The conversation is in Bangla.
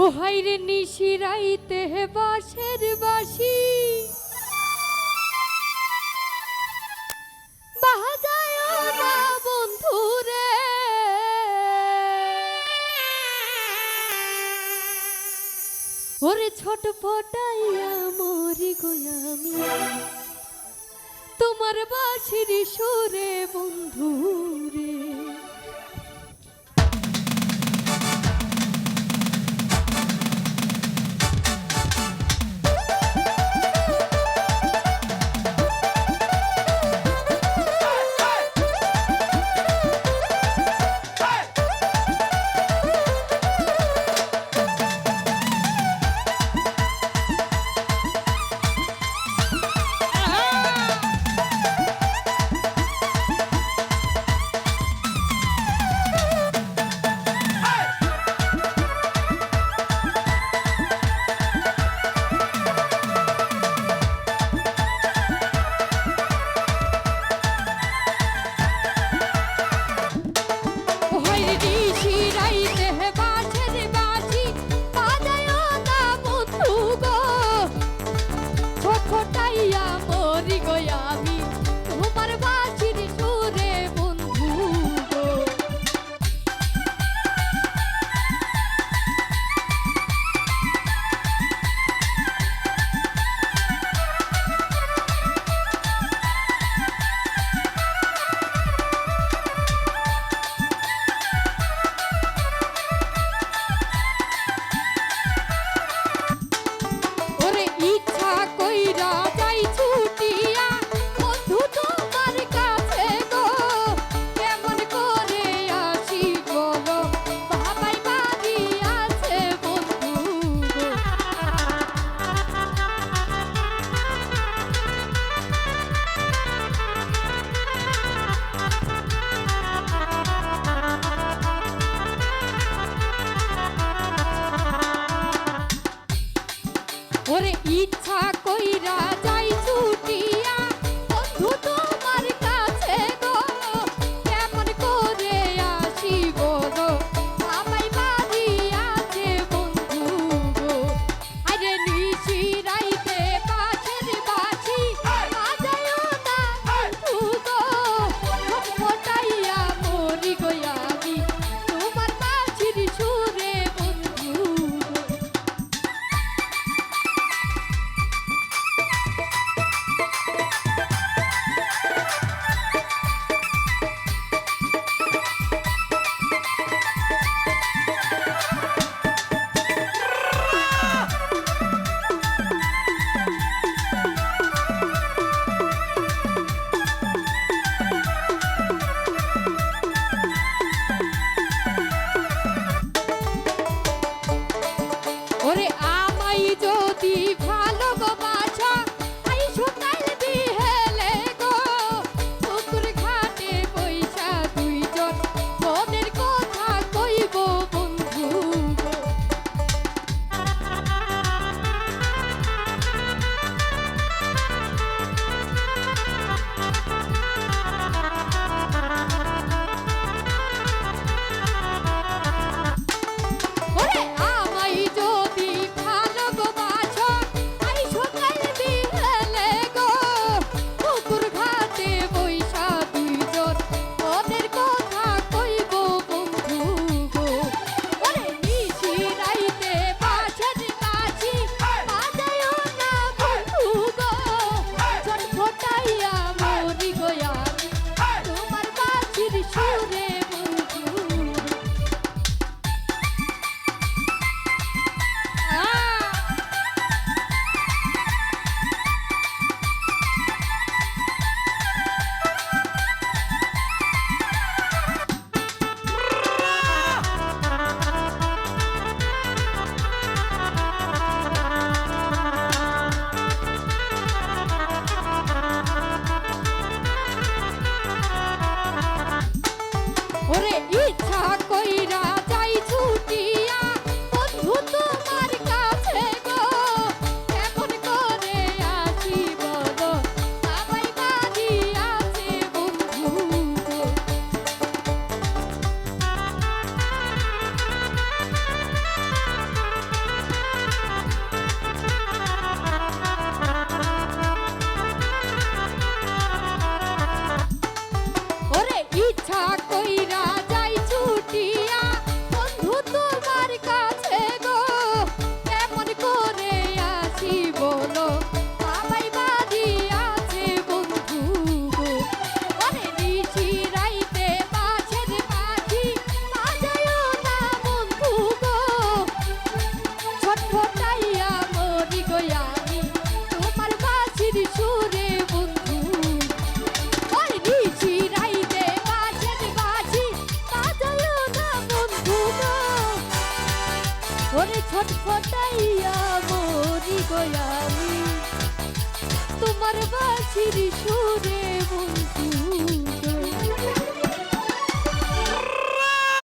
ও হাইরে নিশি রাইতে বাসের বাসি ওরে ছোট ফটাইয়া মরি গোয়ামি তোমার বাসির সুরে বন্ধু রে ইচ্ছা কইরা ওরে ইচ্ছা কইরা ছটফটাইয়া মরি গয়ামি তোমার বাঁশির সুরে বন্ধু।